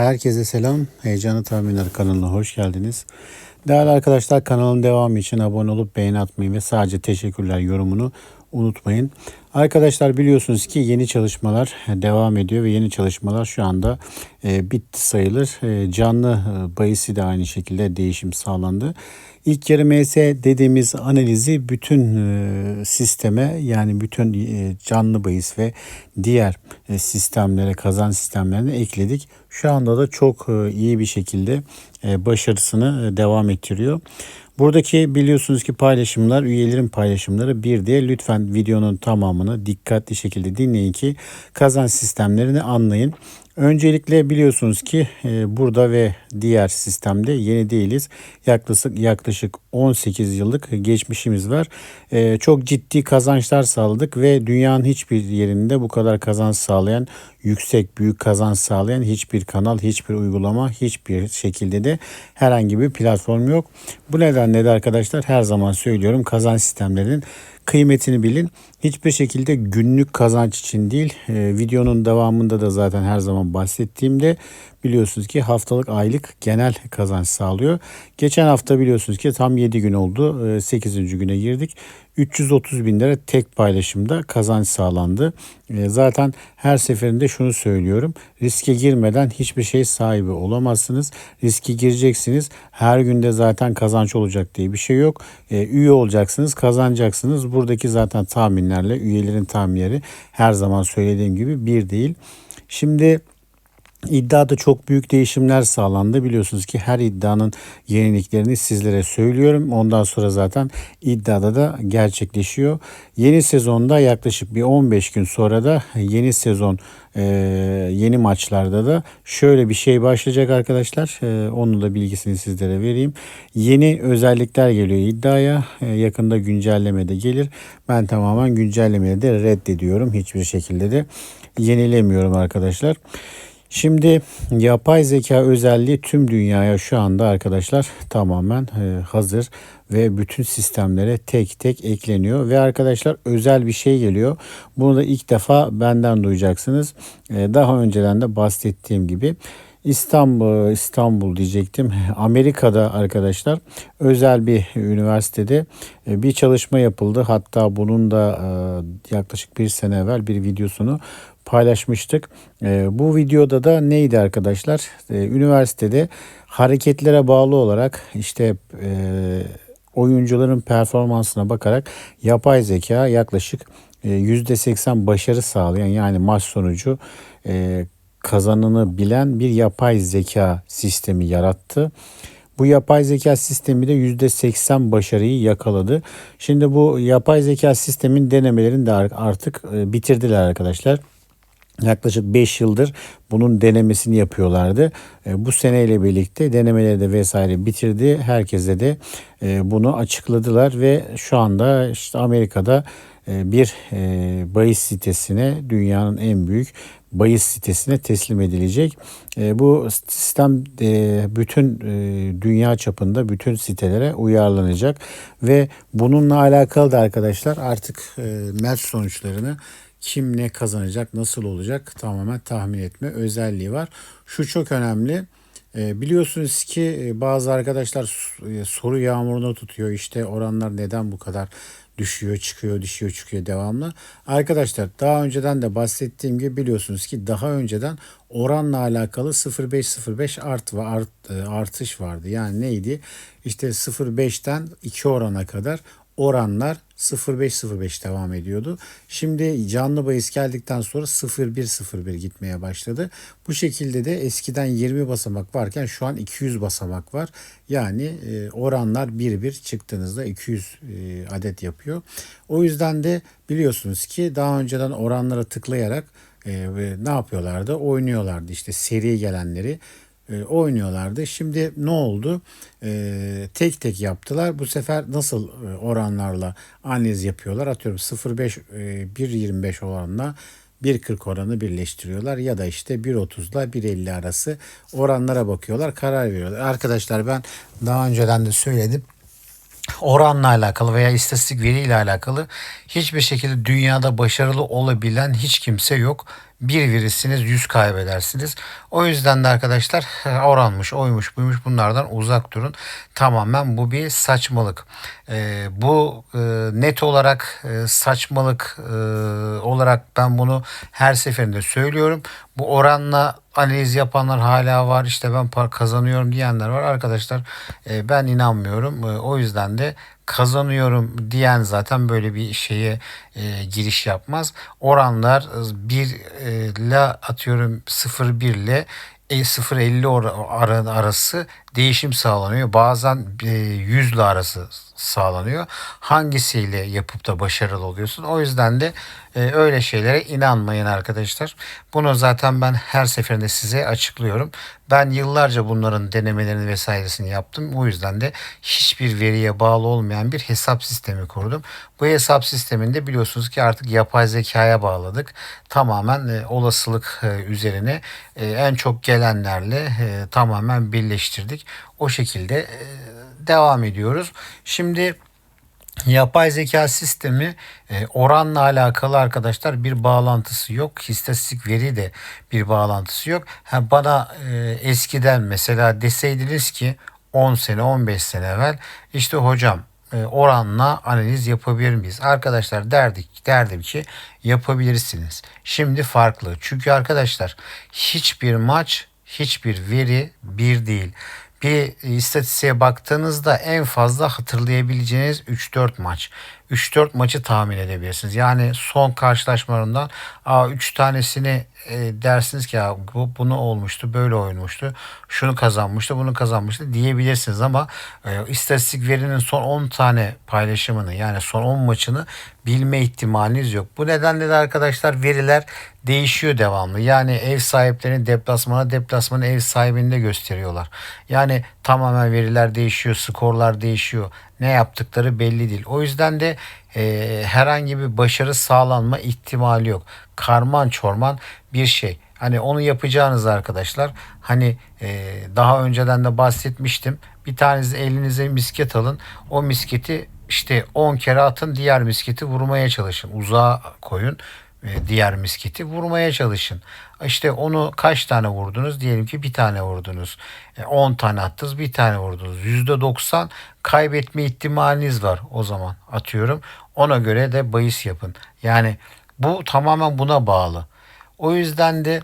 Herkese selam. Heyecanlı Tahminler kanalına hoş geldiniz. Değerli arkadaşlar kanalın devamı için abone olup beğeni atmayı ve sadece teşekkürler yorumunu unutmayın. Arkadaşlar biliyorsunuz ki yeni çalışmalar devam ediyor ve yeni çalışmalar şu anda e, bitti sayılır. E, canlı e, bahisi de aynı şekilde değişim sağlandı. İlk yarı MS dediğimiz analizi bütün sisteme yani bütün canlı bahis ve diğer sistemlere kazan sistemlerine ekledik. Şu anda da çok iyi bir şekilde başarısını devam ettiriyor. Buradaki biliyorsunuz ki paylaşımlar üyelerin paylaşımları bir diye lütfen videonun tamamını dikkatli şekilde dinleyin ki kazan sistemlerini anlayın. Öncelikle biliyorsunuz ki e, burada ve diğer sistemde yeni değiliz. Yaklaşık yaklaşık 18 yıllık geçmişimiz var. E, çok ciddi kazançlar sağladık ve dünyanın hiçbir yerinde bu kadar kazanç sağlayan, yüksek büyük kazanç sağlayan hiçbir kanal, hiçbir uygulama, hiçbir şekilde de herhangi bir platform yok. Bu nedenle de arkadaşlar her zaman söylüyorum kazanç sistemlerinin kıymetini bilin. Hiçbir şekilde günlük kazanç için değil. E, videonun devamında da zaten her zaman bahsettiğimde biliyorsunuz ki haftalık aylık genel kazanç sağlıyor. Geçen hafta biliyorsunuz ki tam 7 gün oldu. E, 8. güne girdik. 330 bin lira tek paylaşımda kazanç sağlandı. E, zaten her seferinde şunu söylüyorum. Riske girmeden hiçbir şey sahibi olamazsınız. Riske gireceksiniz. Her günde zaten kazanç olacak diye bir şey yok. E, üye olacaksınız, kazanacaksınız. Buradaki zaten tahminlerle üyelerin tahminleri her zaman söylediğim gibi bir değil. Şimdi İddiada çok büyük değişimler sağlandı. Biliyorsunuz ki her iddianın yeniliklerini sizlere söylüyorum. Ondan sonra zaten iddiada da gerçekleşiyor. Yeni sezonda yaklaşık bir 15 gün sonra da yeni sezon e, yeni maçlarda da şöyle bir şey başlayacak arkadaşlar. E, onun da bilgisini sizlere vereyim. Yeni özellikler geliyor iddiaya. E, yakında güncelleme de gelir. Ben tamamen güncellemeyi de reddediyorum. Hiçbir şekilde de yenilemiyorum arkadaşlar. Şimdi yapay zeka özelliği tüm dünyaya şu anda arkadaşlar tamamen e, hazır ve bütün sistemlere tek tek ekleniyor ve arkadaşlar özel bir şey geliyor. Bunu da ilk defa benden duyacaksınız. E, daha önceden de bahsettiğim gibi İstanbul İstanbul diyecektim. Amerika'da arkadaşlar özel bir üniversitede e, bir çalışma yapıldı. Hatta bunun da yaklaşık bir sene evvel bir videosunu paylaşmıştık. E, bu videoda da neydi arkadaşlar? E, üniversitede hareketlere bağlı olarak işte e, oyuncuların performansına bakarak yapay zeka yaklaşık e, %80 başarı sağlayan yani maç sonucu e, kazanını bilen bir yapay zeka sistemi yarattı. Bu yapay zeka sistemi de %80 başarıyı yakaladı. Şimdi bu yapay zeka sistemin denemelerini de artık e, bitirdiler arkadaşlar. Yaklaşık 5 yıldır bunun denemesini yapıyorlardı. E, bu seneyle birlikte denemeleri de vesaire bitirdi. Herkese de e, bunu açıkladılar ve şu anda işte Amerika'da bir bahis sitesine dünyanın en büyük bahis sitesine teslim edilecek. Bu sistem bütün dünya çapında bütün sitelere uyarlanacak ve bununla alakalı da arkadaşlar artık maç sonuçlarını kim ne kazanacak, nasıl olacak tamamen tahmin etme özelliği var. Şu çok önemli. E, biliyorsunuz ki e, bazı arkadaşlar e, soru yağmuruna tutuyor. İşte oranlar neden bu kadar düşüyor, çıkıyor, düşüyor, çıkıyor devamlı. Arkadaşlar daha önceden de bahsettiğim gibi biliyorsunuz ki daha önceden oranla alakalı 0.5-0.5 art, art, artış vardı. Yani neydi? İşte 0.5'ten 2 orana kadar oranlar 0.5-0.5 devam ediyordu. Şimdi canlı bahis geldikten sonra 0.1-0.1 gitmeye başladı. Bu şekilde de eskiden 20 basamak varken şu an 200 basamak var. Yani e, oranlar 1-1 çıktığınızda 200 e, adet yapıyor. O yüzden de biliyorsunuz ki daha önceden oranlara tıklayarak e, ne yapıyorlardı? Oynuyorlardı işte seri gelenleri e, oynuyorlardı. Şimdi ne oldu? E, tek tek yaptılar. Bu sefer nasıl e, oranlarla analiz yapıyorlar? Atıyorum 0.5 e, 1.25 oranla 1.40 oranı birleştiriyorlar ya da işte 1.30 ile 1.50 arası oranlara bakıyorlar, karar veriyorlar. Arkadaşlar ben daha önceden de söyledim oranla alakalı veya istatistik veriyle alakalı hiçbir şekilde dünyada başarılı olabilen hiç kimse yok. Bir verirsiniz 100 kaybedersiniz. O yüzden de arkadaşlar oranmış oymuş buymuş bunlardan uzak durun. Tamamen bu bir saçmalık. E, bu e, net olarak e, saçmalık e, olarak ben bunu her seferinde söylüyorum. Bu oranla analiz yapanlar hala var. İşte ben par kazanıyorum diyenler var. Arkadaşlar e, ben inanmıyorum. E, o yüzden de kazanıyorum diyen zaten böyle bir şeye e, giriş yapmaz. Oranlar 1 e, ile atıyorum 0-1 ile 0.50 arası değişim sağlanıyor. Bazen 100 ile arası sağlanıyor. Hangisiyle yapıp da başarılı oluyorsun? O yüzden de e, öyle şeylere inanmayın arkadaşlar. Bunu zaten ben her seferinde size açıklıyorum. Ben yıllarca bunların denemelerini vesairesini yaptım. O yüzden de hiçbir veriye bağlı olmayan bir hesap sistemi kurdum. Bu hesap sisteminde biliyorsunuz ki artık yapay zekaya bağladık. Tamamen e, olasılık e, üzerine e, en çok gelenlerle e, tamamen birleştirdik. O şekilde e, devam ediyoruz. Şimdi Yapay zeka sistemi e, oranla alakalı arkadaşlar bir bağlantısı yok. İstatistik veri de bir bağlantısı yok. Bana e, eskiden mesela deseydiniz ki 10 sene 15 sene evvel işte hocam oranla analiz yapabilir miyiz? Arkadaşlar derdik derdim ki yapabilirsiniz. Şimdi farklı. Çünkü arkadaşlar hiçbir maç hiçbir veri bir değil bir istatistiğe baktığınızda en fazla hatırlayabileceğiniz 3-4 maç. 3-4 maçı tahmin edebilirsiniz. Yani son karşılaşmalarından 3 tanesini e, dersiniz ki ya bu bunu olmuştu, böyle oynamıştı, şunu kazanmıştı, bunu kazanmıştı diyebilirsiniz ama e, istatistik verinin son 10 tane paylaşımını yani son 10 maçını bilme ihtimaliniz yok. Bu nedenle de arkadaşlar veriler değişiyor devamlı. Yani ev sahiplerini deplasmana deplasmanı ev sahibinde gösteriyorlar. Yani tamamen veriler değişiyor, skorlar değişiyor. Ne yaptıkları belli değil. O yüzden de e, herhangi bir başarı sağlanma ihtimali yok. Karman çorman bir şey. Hani onu yapacağınız arkadaşlar hani e, daha önceden de bahsetmiştim. Bir taneniz elinize misket alın. O misketi işte 10 kere atın diğer misketi vurmaya çalışın. Uzağa koyun diğer misketi vurmaya çalışın. İşte onu kaç tane vurdunuz? Diyelim ki bir tane vurdunuz. 10 e, tane attınız bir tane vurdunuz. %90 kaybetme ihtimaliniz var o zaman atıyorum. Ona göre de bahis yapın. Yani bu tamamen buna bağlı. O yüzden de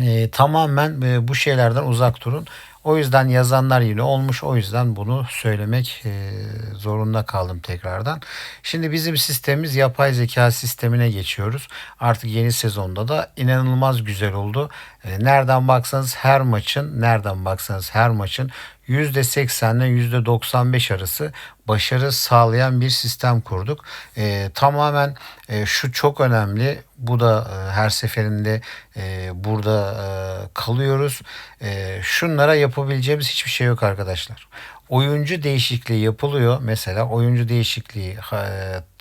e, tamamen e, bu şeylerden uzak durun. O yüzden yazanlar yine olmuş. O yüzden bunu söylemek e, zorunda kaldım tekrardan. Şimdi bizim sistemimiz yapay zeka sistemine geçiyoruz. Artık yeni sezonda da inanılmaz güzel oldu. E, nereden baksanız her maçın, nereden baksanız her maçın %80 ile %95 arası başarı sağlayan bir sistem kurduk. E, tamamen e, şu çok önemli. Bu da e, her seferinde e, burada e, kalıyoruz. E, şunlara yapabileceğimiz hiçbir şey yok arkadaşlar. Oyuncu değişikliği yapılıyor. Mesela oyuncu değişikliği e,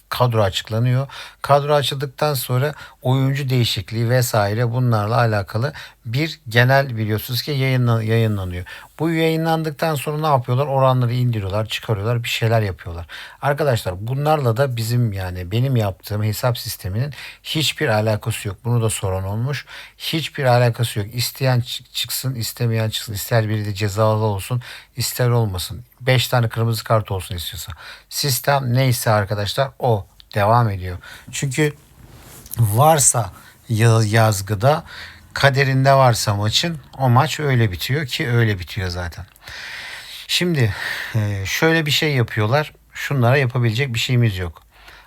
kadro açıklanıyor. Kadro açıldıktan sonra oyuncu değişikliği vesaire bunlarla alakalı bir genel biliyorsunuz ki yayınlan, yayınlanıyor. Bu yayınlandıktan sonra ne yapıyorlar? Oranları indiriyorlar, çıkarıyorlar, bir şeyler yapıyorlar. Arkadaşlar bunlarla da bizim yani benim yaptığım hesap sisteminin hiçbir alakası yok. Bunu da soran olmuş. Hiçbir alakası yok. İsteyen çıksın, istemeyen çıksın. İster biri de cezalı olsun, ister olmasın. 5 tane kırmızı kart olsun istiyorsa. Sistem neyse arkadaşlar o devam ediyor. Çünkü varsa yazgıda kaderinde varsa maçın o maç öyle bitiyor ki öyle bitiyor zaten. Şimdi e, şöyle bir şey yapıyorlar. Şunlara yapabilecek bir şeyimiz yok.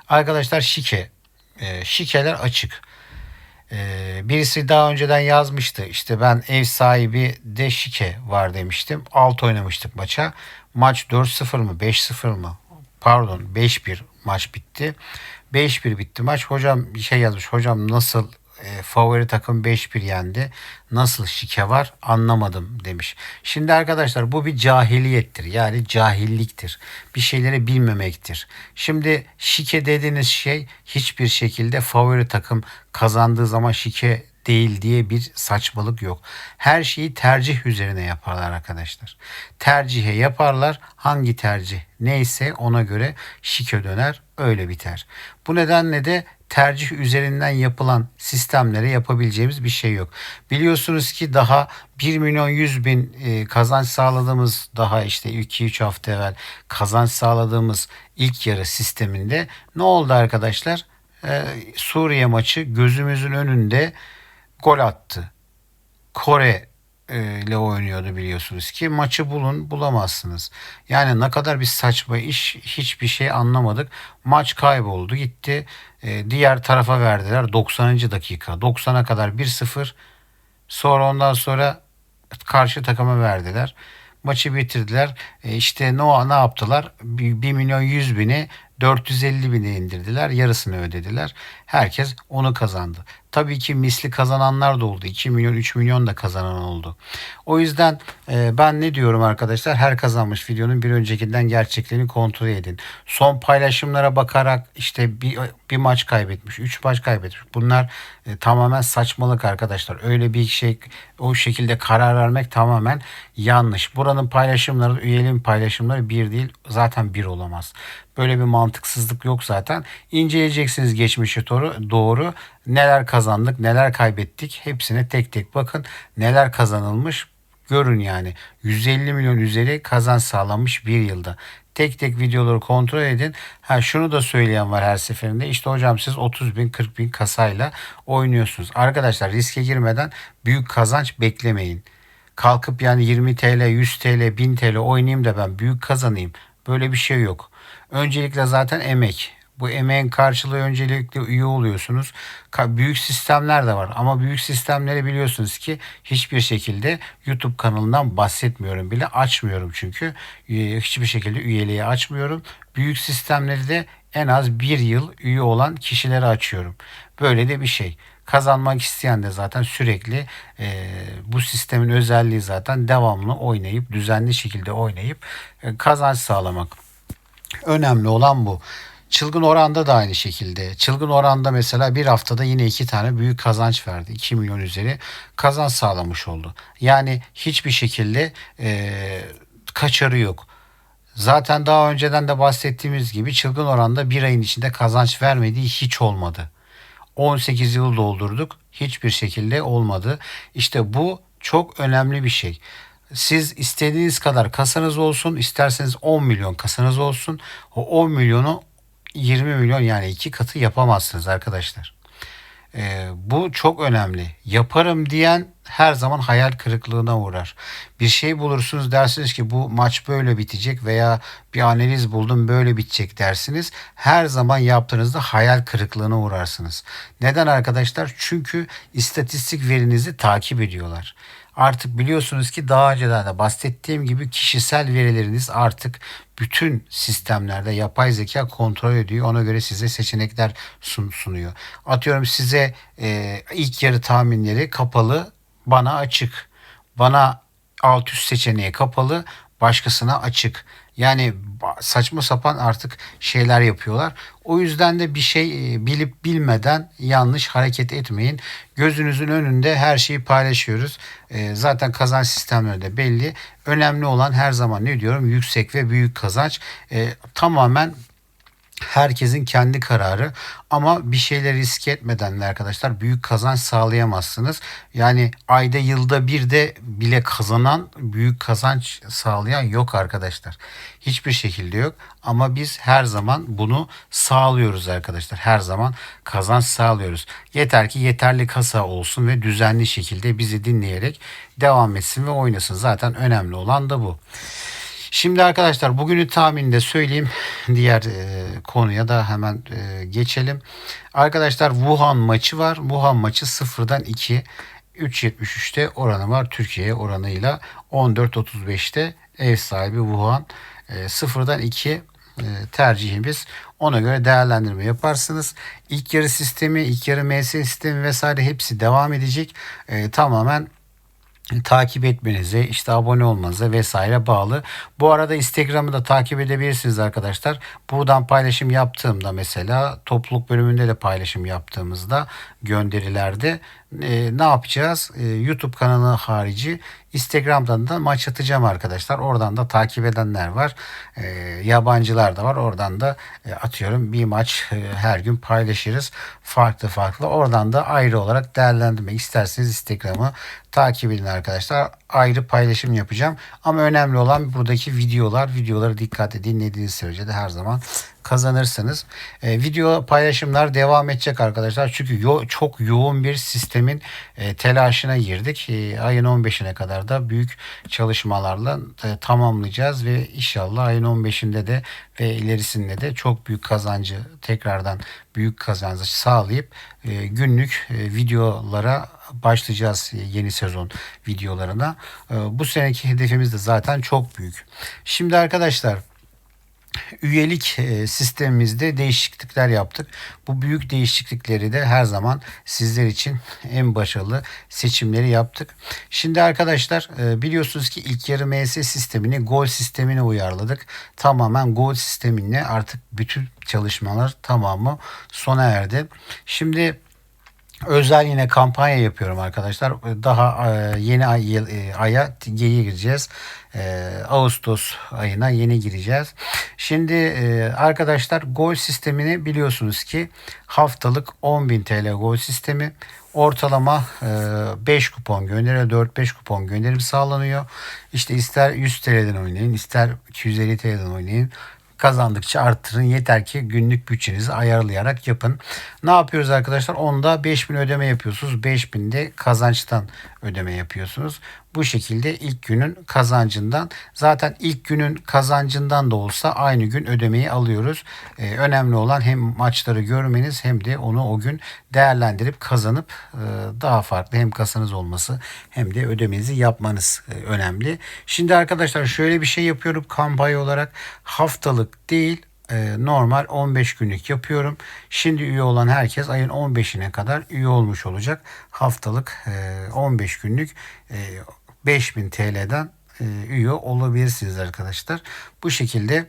Arkadaşlar şike. E, şikeler açık. E, birisi daha önceden yazmıştı. İşte ben ev sahibi de şike var demiştim. Alt oynamıştık maça. Maç 4-0 mı 5-0 mı? Pardon 5-1 maç bitti. 5-1 bitti maç. Hocam bir şey yazmış. Hocam nasıl e, favori takım 5-1 yendi. Nasıl şike var anlamadım demiş. Şimdi arkadaşlar bu bir cahiliyettir. Yani cahilliktir. Bir şeyleri bilmemektir. Şimdi şike dediğiniz şey hiçbir şekilde favori takım kazandığı zaman şike değil diye bir saçmalık yok. Her şeyi tercih üzerine yaparlar arkadaşlar. Tercihe yaparlar. Hangi tercih neyse ona göre şike döner öyle biter. Bu nedenle de tercih üzerinden yapılan sistemlere yapabileceğimiz bir şey yok. Biliyorsunuz ki daha 1 milyon 100 bin e, kazanç sağladığımız daha işte 2-3 hafta evvel kazanç sağladığımız ilk yarı sisteminde ne oldu arkadaşlar? Ee, Suriye maçı gözümüzün önünde gol attı. Kore e, ile oynuyordu biliyorsunuz ki maçı bulun bulamazsınız. Yani ne kadar bir saçma iş hiçbir şey anlamadık. Maç kayboldu gitti. E, diğer tarafa verdiler 90. dakika 90'a kadar 1-0 sonra ondan sonra karşı takıma verdiler. Maçı bitirdiler. E, işte ne, ne yaptılar? 1 milyon 100 bini 450 bine indirdiler. Yarısını ödediler. Herkes onu kazandı. Tabii ki misli kazananlar da oldu. 2 milyon 3 milyon da kazanan oldu. O yüzden e, ben ne diyorum arkadaşlar? Her kazanmış videonun bir öncekinden gerçekliğini kontrol edin. Son paylaşımlara bakarak işte bir, bir maç kaybetmiş, 3 maç kaybetmiş. Bunlar e, tamamen saçmalık arkadaşlar. Öyle bir şey o şekilde karar vermek tamamen yanlış. Buranın paylaşımları, üyeliğin paylaşımları bir değil. Zaten bir olamaz. Böyle bir mantıksızlık yok zaten. İnceleyeceksiniz geçmişe doğru, doğru neler kazandık, neler kaybettik. Hepsine tek tek bakın. Neler kazanılmış görün yani. 150 milyon üzeri kazanç sağlanmış bir yılda. Tek tek videoları kontrol edin. Ha şunu da söyleyen var her seferinde. İşte hocam siz 30 bin 40 bin kasayla oynuyorsunuz. Arkadaşlar riske girmeden büyük kazanç beklemeyin. Kalkıp yani 20 TL, 100 TL, 1000 TL oynayayım da ben büyük kazanayım. Böyle bir şey yok. Öncelikle zaten emek. Bu emeğin karşılığı öncelikle üye oluyorsunuz. Büyük sistemler de var ama büyük sistemleri biliyorsunuz ki hiçbir şekilde YouTube kanalından bahsetmiyorum bile. Açmıyorum çünkü hiçbir şekilde üyeliği açmıyorum. Büyük sistemleri de en az bir yıl üye olan kişilere açıyorum. Böyle de bir şey. Kazanmak isteyen de zaten sürekli e, bu sistemin özelliği zaten devamlı oynayıp düzenli şekilde oynayıp e, kazanç sağlamak. Önemli olan bu. Çılgın oranda da aynı şekilde. Çılgın oranda mesela bir haftada yine iki tane büyük kazanç verdi. 2 milyon üzeri kazanç sağlamış oldu. Yani hiçbir şekilde e, kaçarı yok. Zaten daha önceden de bahsettiğimiz gibi çılgın oranda bir ayın içinde kazanç vermediği hiç olmadı. 18 yıl doldurduk. Hiçbir şekilde olmadı. İşte bu çok önemli bir şey. Siz istediğiniz kadar kasanız olsun, isterseniz 10 milyon kasanız olsun. O 10 milyonu 20 milyon yani iki katı yapamazsınız arkadaşlar. Ee, bu çok önemli. Yaparım diyen her zaman hayal kırıklığına uğrar. Bir şey bulursunuz dersiniz ki bu maç böyle bitecek veya bir analiz buldum böyle bitecek dersiniz. Her zaman yaptığınızda hayal kırıklığına uğrarsınız. Neden arkadaşlar? Çünkü istatistik verinizi takip ediyorlar. Artık biliyorsunuz ki daha önceden de bahsettiğim gibi kişisel verileriniz artık bütün sistemlerde yapay zeka kontrol ediyor. Ona göre size seçenekler sun, sunuyor. Atıyorum size e, ilk yarı tahminleri kapalı, bana açık. Bana alt üst seçeneği kapalı, başkasına açık. Yani saçma sapan artık şeyler yapıyorlar. O yüzden de bir şey e, bilip bilmeden yanlış hareket etmeyin. Gözünüzün önünde her şeyi paylaşıyoruz. E, zaten kazanç sistemleri de belli. Önemli olan her zaman ne diyorum yüksek ve büyük kazanç. E, tamamen herkesin kendi kararı ama bir şeyler riske etmeden de arkadaşlar büyük kazanç sağlayamazsınız. Yani ayda yılda bir de bile kazanan büyük kazanç sağlayan yok arkadaşlar. Hiçbir şekilde yok ama biz her zaman bunu sağlıyoruz arkadaşlar. Her zaman kazanç sağlıyoruz. Yeter ki yeterli kasa olsun ve düzenli şekilde bizi dinleyerek devam etsin ve oynasın. Zaten önemli olan da bu. Şimdi arkadaşlar bugünü tahmininde söyleyeyim. Diğer e, konuya da hemen e, geçelim. Arkadaşlar Wuhan maçı var. Wuhan maçı 0'dan 2. 3.73'te oranı var. Türkiye oranıyla 14.35'te ev sahibi Wuhan. E, 0'dan 2 e, tercihimiz. Ona göre değerlendirme yaparsınız. İlk yarı sistemi, ilk yarı MS sistemi vesaire hepsi devam edecek. E, tamamen takip etmenize, işte abone olmanıza vesaire bağlı. Bu arada Instagram'ı da takip edebilirsiniz arkadaşlar. Buradan paylaşım yaptığımda mesela topluluk bölümünde de paylaşım yaptığımızda gönderilerde e, ne yapacağız? E, YouTube kanalı harici Instagram'dan da maç atacağım arkadaşlar. Oradan da takip edenler var. E, yabancılar da var. Oradan da e, atıyorum bir maç e, her gün paylaşırız. Farklı farklı. Oradan da ayrı olarak değerlendirmek isterseniz Instagram'ı takip edin arkadaşlar. Ayrı paylaşım yapacağım. Ama önemli olan buradaki videolar. Videoları dikkatle dinlediğiniz sürece de her zaman kazanırsınız. E, video paylaşımlar devam edecek arkadaşlar. Çünkü yo- çok yoğun bir sistemin e, telaşına girdik. E, ayın 15'ine kadar da büyük çalışmalarla e, tamamlayacağız ve inşallah ayın 15'inde de ve ilerisinde de çok büyük kazancı tekrardan büyük kazancı sağlayıp e, günlük e, videolara başlayacağız e, yeni sezon videolarına. E, bu seneki hedefimiz de zaten çok büyük. Şimdi arkadaşlar üyelik e, sistemimizde değişiklikler yaptık. Bu büyük değişiklikleri de her zaman sizler için en başarılı seçimleri yaptık. Şimdi arkadaşlar e, biliyorsunuz ki ilk yarı MS sistemini gol sistemine uyarladık. Tamamen gol sisteminle artık bütün çalışmalar tamamı sona erdi. Şimdi özel yine kampanya yapıyorum arkadaşlar. Daha e, yeni ay, e, aya geri gireceğiz. E, Ağustos ayına yeni gireceğiz. Şimdi arkadaşlar gol sistemini biliyorsunuz ki haftalık 10.000 TL gol sistemi. Ortalama e, 5 kupon gönderi 4-5 kupon gönderim sağlanıyor. İşte ister 100 TL'den oynayın ister 250 TL'den oynayın kazandıkça arttırın. Yeter ki günlük bütçenizi ayarlayarak yapın. Ne yapıyoruz arkadaşlar? Onda 5000 ödeme yapıyorsunuz. 5000 de kazançtan ödeme yapıyorsunuz. Bu şekilde ilk günün kazancından zaten ilk günün kazancından da olsa aynı gün ödemeyi alıyoruz. Ee, önemli olan hem maçları görmeniz hem de onu o gün değerlendirip kazanıp e, daha farklı hem kasanız olması hem de ödemenizi yapmanız e, önemli. Şimdi arkadaşlar şöyle bir şey yapıyorum kampanya olarak haftalık değil e, normal 15 günlük yapıyorum. Şimdi üye olan herkes ayın 15'ine kadar üye olmuş olacak. Haftalık e, 15 günlük e, 5000 TL'den e, üye olabilirsiniz arkadaşlar. Bu şekilde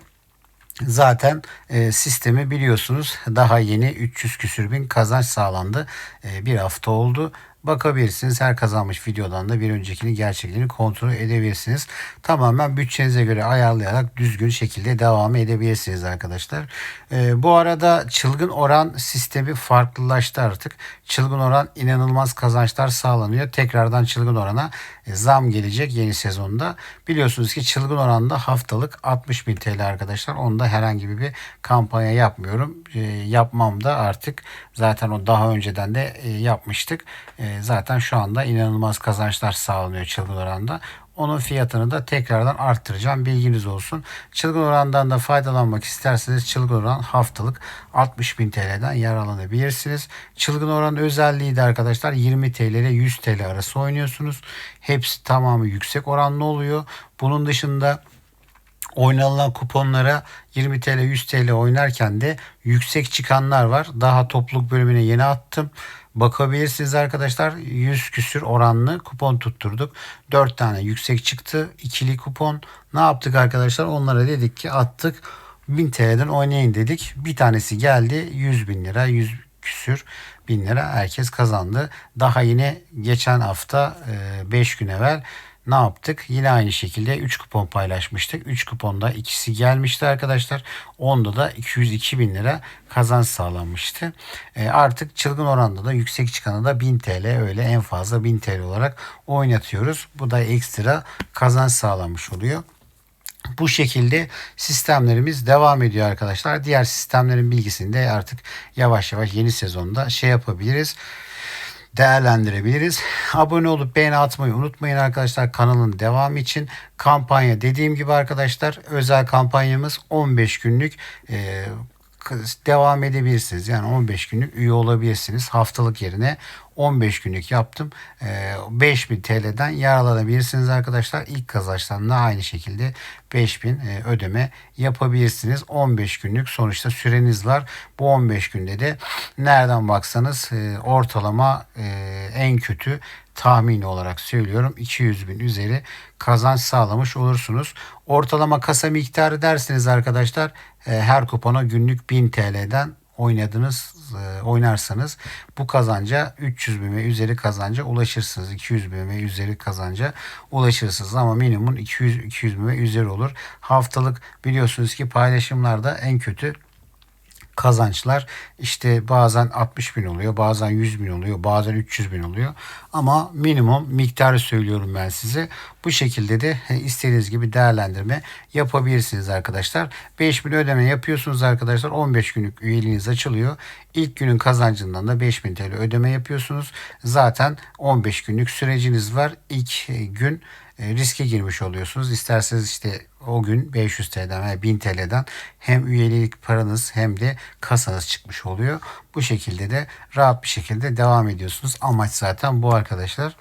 Zaten e, sistemi biliyorsunuz daha yeni 300 küsür bin kazanç sağlandı. E, bir hafta oldu. Bakabilirsiniz her kazanmış videodan da bir öncekini gerçekliğini kontrol edebilirsiniz. Tamamen bütçenize göre ayarlayarak düzgün şekilde devam edebilirsiniz arkadaşlar. Ee, bu arada çılgın oran sistemi farklılaştı artık. Çılgın oran inanılmaz kazançlar sağlanıyor. Tekrardan çılgın orana e, zam gelecek yeni sezonda. Biliyorsunuz ki çılgın oranda haftalık 60 bin TL arkadaşlar. Onda herhangi bir kampanya yapmıyorum. E, yapmam da artık zaten o daha önceden de e, yapmıştık. E, zaten şu anda inanılmaz kazançlar sağlanıyor çılgın oranda. Onun fiyatını da tekrardan arttıracağım. Bilginiz olsun. Çılgın orandan da faydalanmak isterseniz çılgın oran haftalık 60 bin TL'den yararlanabilirsiniz. Çılgın oran özelliği de arkadaşlar 20 TL ile 100 TL arası oynuyorsunuz. Hepsi tamamı yüksek oranlı oluyor. Bunun dışında oynanılan kuponlara 20 TL 100 TL oynarken de yüksek çıkanlar var. Daha topluluk bölümüne yeni attım. Bakabilirsiniz arkadaşlar 100 küsür oranlı kupon tutturduk. 4 tane yüksek çıktı. ikili kupon. Ne yaptık arkadaşlar? Onlara dedik ki attık. 1000 TL'den oynayın dedik. Bir tanesi geldi 100 bin lira 100 küsür bin lira herkes kazandı. Daha yine geçen hafta 5 gün evvel ne yaptık? Yine aynı şekilde 3 kupon paylaşmıştık. 3 kuponda ikisi gelmişti arkadaşlar. Onda da 202 bin lira kazanç sağlanmıştı. E, artık çılgın oranda da yüksek çıkanı da 1000 TL öyle en fazla 1000 TL olarak oynatıyoruz. Bu da ekstra kazanç sağlanmış oluyor. Bu şekilde sistemlerimiz devam ediyor arkadaşlar. Diğer sistemlerin bilgisini de artık yavaş yavaş yeni sezonda şey yapabiliriz değerlendirebiliriz. Abone olup beğeni atmayı unutmayın arkadaşlar kanalın devamı için. Kampanya dediğim gibi arkadaşlar özel kampanyamız 15 günlük e, devam edebilirsiniz. Yani 15 günlük üye olabilirsiniz. Haftalık yerine 15 günlük yaptım. 5000 ee, TL'den yararlanabilirsiniz arkadaşlar. İlk kazançtan da aynı şekilde 5000 e, ödeme yapabilirsiniz. 15 günlük sonuçta süreniz var. Bu 15 günde de nereden baksanız e, ortalama e, en kötü tahmini olarak söylüyorum 200 bin üzeri kazanç sağlamış olursunuz. Ortalama kasa miktarı dersiniz arkadaşlar her kupona günlük 1000 TL'den oynadığınız e, oynarsanız bu kazanca 300 bin ve üzeri kazanca ulaşırsınız. 200 bin ve üzeri kazanca ulaşırsınız ama minimum 200 200 bin ve üzeri olur. Haftalık biliyorsunuz ki paylaşımlarda en kötü kazançlar işte bazen 60 bin oluyor, bazen 100 bin oluyor, bazen 300 bin oluyor. Ama minimum miktarı söylüyorum ben size. Bu şekilde de istediğiniz gibi değerlendirme yapabilirsiniz arkadaşlar. 5 bin ödeme yapıyorsunuz arkadaşlar. 15 günlük üyeliğiniz açılıyor. İlk günün kazancından da 5000 TL ödeme yapıyorsunuz. Zaten 15 günlük süreciniz var. İlk gün e, riske girmiş oluyorsunuz. İsterseniz işte o gün 500 TL'den veya 1000 TL'den hem üyelik paranız hem de kasanız çıkmış oluyor. Bu şekilde de rahat bir şekilde devam ediyorsunuz. Amaç zaten bu arkadaşlar.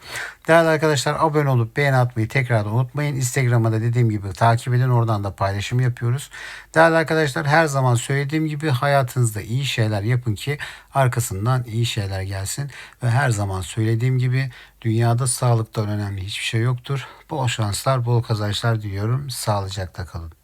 Değerli arkadaşlar abone olup beğeni atmayı tekrardan unutmayın. Instagram'a da dediğim gibi takip edin. Oradan da paylaşım yapıyoruz. Değerli arkadaşlar her zaman söylediğim gibi hayatınızda iyi şeyler yapın ki arkasından iyi şeyler gelsin. Ve her zaman söylediğim gibi dünyada sağlıktan önemli hiçbir şey yoktur. Bol şanslar, bol kazançlar diliyorum. Sağlıcakla kalın.